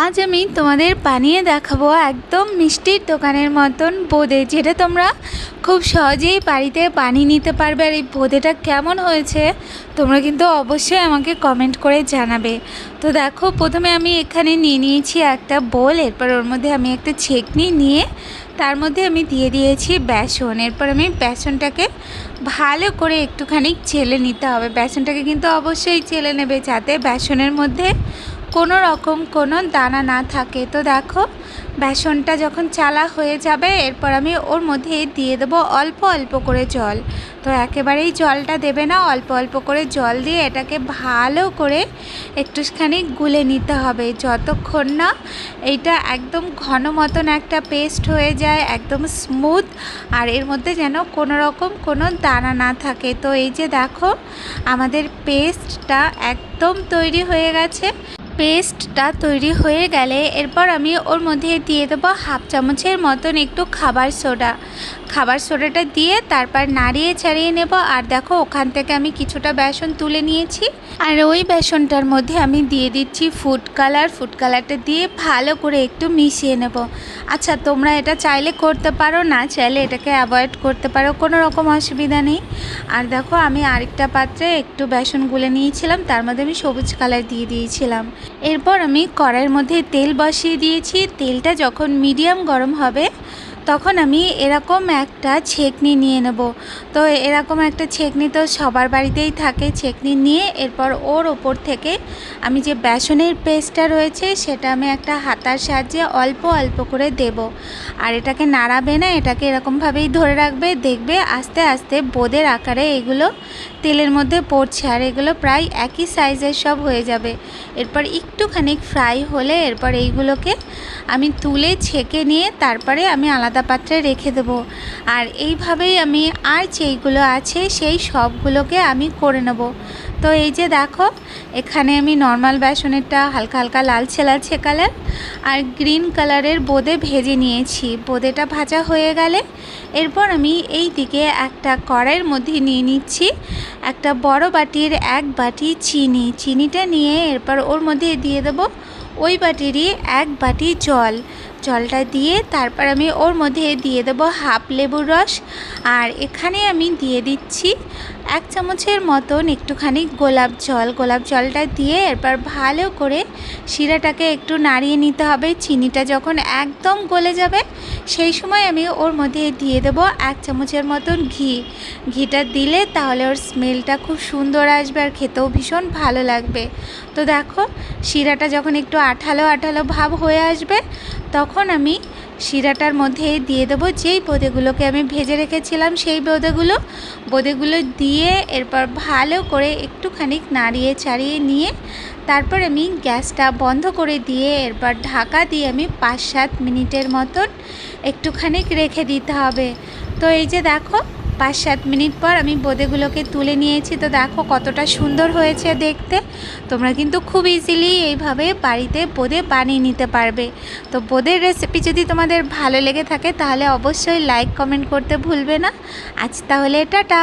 আজ আমি তোমাদের বানিয়ে দেখাবো একদম মিষ্টির দোকানের মতন বোঁদে, যেটা তোমরা খুব সহজেই বাড়িতে বানিয়ে নিতে পারবে। আর এই বোঁদেটা কেমন হয়েছে, তোমরা কিন্তু অবশ্যই আমাকে কমেন্ট করে জানাবে। তো দেখো, প্রথমে আমি এখানে নিয়ে নিয়েছি একটা বোল, এরপর ওর মধ্যে আমি একটা ছেঁকনি নিয়ে, তার মধ্যে আমি দিয়ে দিয়েছি বেসন। এরপর আমি বেসনটাকে ভালো করে একটুখানি চেলে নিতে হবে। বেসনটাকে কিন্তু অবশ্যই চেলে নেবে, যাতে বেসনের মধ্যে কোনো রকম কোনো দানা না থাকে। তো দেখো, বেসনটা যখন চালা হয়ে যাবে, এরপর আমি ওর মধ্যে দিয়ে দেবো অল্প অল্প করে জল। তো একেবারেই জলটা দেবে না, অল্প অল্প করে জল দিয়ে এটাকে ভালো করে একটুখানি গুলে নিতে হবে। যতক্ষণ না এইটা একদম ঘন মতন একটা পেস্ট হয়ে যায়, একদম স্মুথ, আর এর মধ্যে যেন কোনো রকম কোনো দানা না থাকে। তো এই যে দেখো, আমাদের পেস্টটা একদম তৈরি হয়ে গেছে। পেস্টটা তৈরি হয়ে গেলে এরপর আমি ওর মধ্যে দিয়ে দেবো হাফ চামচের মতন একটু খাবার সোডা। খাবার সোডাটা দিয়ে তারপর নাড়িয়ে ছাড়িয়ে নেব। আর দেখো, ওখান থেকে আমি কিছুটা বেসন তুলে নিয়েছি। আর ওই বেসনটার মধ্যে আমি দিয়ে দিচ্ছি ফুড কালার ফুড কালারটা দিয়ে ভালো করে একটু মিশিয়ে নেব। আচ্ছা তোমরা এটা চাইলে করতে পারো, না চাইলে এটাকে অ্যাভয়েড করতে পারো, কোনো রকম অসুবিধা নেই। আর দেখো, আমি আরেকটা পাত্রে একটু বেসন গুলে নিয়েছিলাম, তার মধ্যে আমি সবুজ কালার দিয়ে দিয়েছিলাম। এরপর আমি কড়াইয়ের মধ্যে তেল বসিয়ে দিয়েছি। তেলটা যখন মিডিয়াম গরম হবে তখন আমি এরকম একটা ছেকনি নিয়ে নেব। তো এরকম একটা ছেকনি তো সবার বাড়িতেই থাকে। ছেকনি নিয়ে এরপর ওর ওপর থেকে আমি যে বেসনের পেস্টটা রয়েছে, সেটা আমি একটা হাতার সাহায্যে অল্প অল্প করে দেব। আর এটাকে নাড়াবে না, এটাকে এরকমভাবেই ধরে রাখবে, দেখবে আস্তে আস্তে বোদের আকারে এগুলো তেলের মধ্যে পড়ছে আর এগুলো প্রায় একই সাইজের সব হয়ে যাবে। এরপর একটুখানি ফ্রাই হলে এরপর এইগুলোকে আমি তুলে ছেঁকে নিয়ে তারপরে আমি আলাদা পাত্রে রেখে দেবো। আর এইভাবেই আমি আর যেইগুলো আছে সেই সবগুলোকে আমি করে নেব। তো এই যে দেখো, এখানে আমি নর্মাল বেসনেরটা হালকা হালকা লালচে লালচে কালার আর গ্রিন কালারের বোঁদে ভেজে নিয়েছি। বোঁদেটা ভাজা হয়ে গেলে এরপর আমি এই দিকে একটা কড়াইয়ের মধ্যে নিয়ে নিচ্ছি। একটা বড় বাটির এক বাটি চিনি। চিনিটা নিয়ে এরপর ওর মধ্যে দিয়ে দেবো ওই বাটিরই এক বাটি জল। জলটা দিয়ে তারপর আমি ওর মধ্যে দিয়ে দেবো হাফ লেবুর রস। আর এখানে আমি দিয়ে দিচ্ছি এক চামচের মতন একটুখানি গোলাপ জল। গোলাপ জলটা দিয়ে এরপর ভালো করে শিরাটাকে একটু নাড়িয়ে নিতে হবে। চিনিটা যখন একদম গলে যাবে, সেই সময় আমি ওর মধ্যে দিয়ে দেবো এক চামচের মতন ঘি। ঘিটা দিলে তাহলে ওর স্মেলটা খুব সুন্দর আসবে আর খেতেও ভীষণ ভালো লাগবে। তো দেখো, শিরাটা যখন একটু আঠালো আঠালো ভাব হয়ে আসবে, তখন আমি শিরাটার মধ্যে দিয়ে দেবো। যেই বোঁদেগুলোকে আমি ভেজে রেখেছিলাম, সেই বোঁদেগুলো বোঁদেগুলো দিয়ে এরপর ভালো করে একটুখানি নাড়িয়ে চাড়িয়ে নিয়ে, তারপর আমি গ্যাসটা বন্ধ করে দিয়ে এরপর ঢাকা দিয়ে আমি পাঁচ সাত মিনিটের মতন একটুখানি রেখে দিতে হবে। তো এই যে দেখো পাঁচ সাত মিনিট পর আমি বোঁদেগুলোকে তুলে নিয়েছি। তো দেখো কতটা সুন্দর হয়েছে দেখতে। তোমরা কিন্তু খুব ইজিলি এইভাবে বাড়িতে বোঁদে বানিয়ে নিতে পারবে। তো বোঁদের রেসিপি যদি তোমাদের ভালো লেগে থাকে, তাহলে অবশ্যই লাইক কমেন্ট করতে ভুলবে না। আজ তাহলে টাটা!